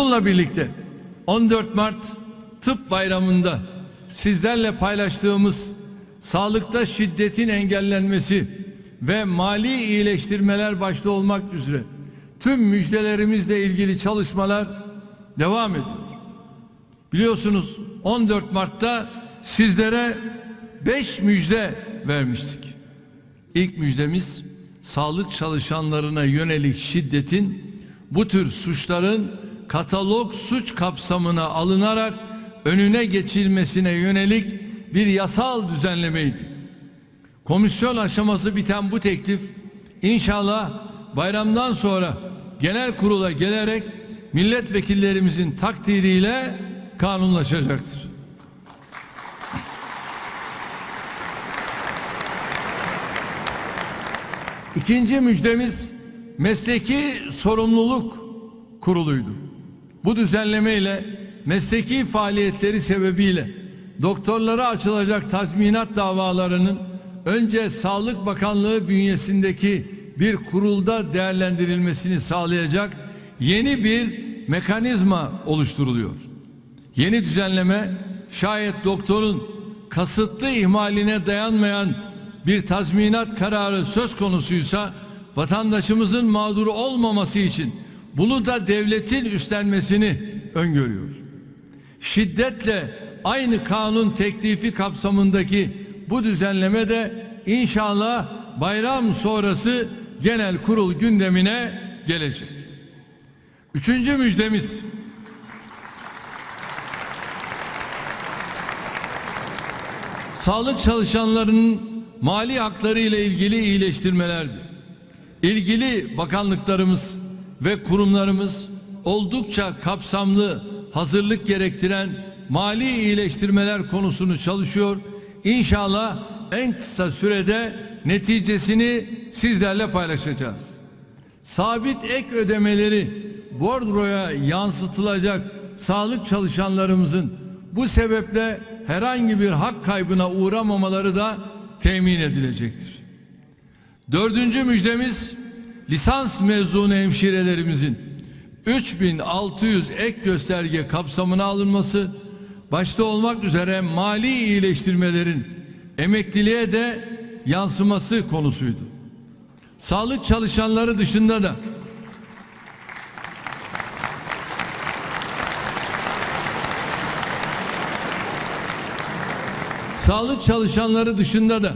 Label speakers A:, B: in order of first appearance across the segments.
A: Bununla birlikte 14 Mart Tıp Bayramı'nda sizlerle paylaştığımız sağlıkta şiddetin engellenmesi ve mali iyileştirmeler başta olmak üzere tüm müjdelerimizle ilgili çalışmalar devam ediyor. Biliyorsunuz 14 Mart'ta sizlere 5 müjde vermiştik. İlk müjdemiz sağlık çalışanlarına yönelik şiddetin bu tür suçların katalog suç kapsamına alınarak önüne geçilmesine yönelik bir yasal düzenlemeydi. Komisyon aşaması biten bu teklif inşallah bayramdan sonra genel kurula gelerek milletvekillerimizin takdiriyle kanunlaşacaktır. İkinci müjdemiz mesleki sorumluluk kuruluydu. Bu düzenlemeyle mesleki faaliyetleri sebebiyle doktorlara açılacak tazminat davalarının önce Sağlık Bakanlığı bünyesindeki bir kurulda değerlendirilmesini sağlayacak yeni bir mekanizma oluşturuluyor. Yeni düzenleme şayet doktorun kasıtlı ihmaline dayanmayan bir tazminat kararı söz konusuysa vatandaşımızın mağduru olmaması için bunu da devletin üstlenmesini öngörüyor. Şiddetle aynı kanun teklifi kapsamındaki bu düzenleme de inşallah bayram sonrası genel kurul gündemine gelecek. Üçüncü müjdemiz sağlık çalışanlarının mali hakları ile ilgili iyileştirmelerdi. İlgili bakanlıklarımız ve kurumlarımız oldukça kapsamlı hazırlık gerektiren mali iyileştirmeler konusunu çalışıyor. İnşallah en kısa sürede neticesini sizlerle paylaşacağız. Sabit ek ödemeleri bordroya yansıtılacak sağlık çalışanlarımızın bu sebeple herhangi bir hak kaybına uğramamaları da temin edilecektir. Dördüncü müjdemiz lisans mezunu hemşirelerimizin 3600 ek gösterge kapsamına alınması başta olmak üzere mali iyileştirmelerin emekliliğe de yansıması konusuydu. Sağlık çalışanları dışında da sağlık çalışanları dışında da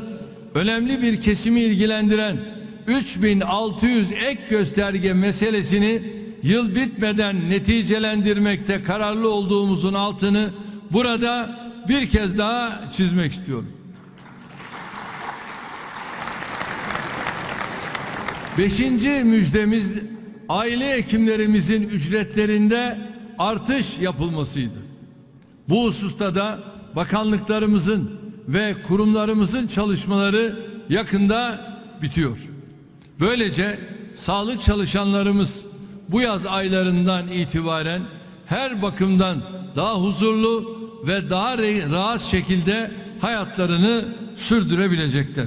A: önemli bir kesimi ilgilendiren 3600 ek gösterge meselesini yıl bitmeden neticelendirmekte kararlı olduğumuzun altını burada bir kez daha çizmek istiyorum. Beşinci müjdemiz aile hekimlerimizin ücretlerinde artış yapılmasıydı. Bu hususta da bakanlıklarımızın ve kurumlarımızın çalışmaları yakında bitiyor. Böylece sağlık çalışanlarımız bu yaz aylarından itibaren her bakımdan daha huzurlu ve daha rahat şekilde hayatlarını sürdürebilecekler.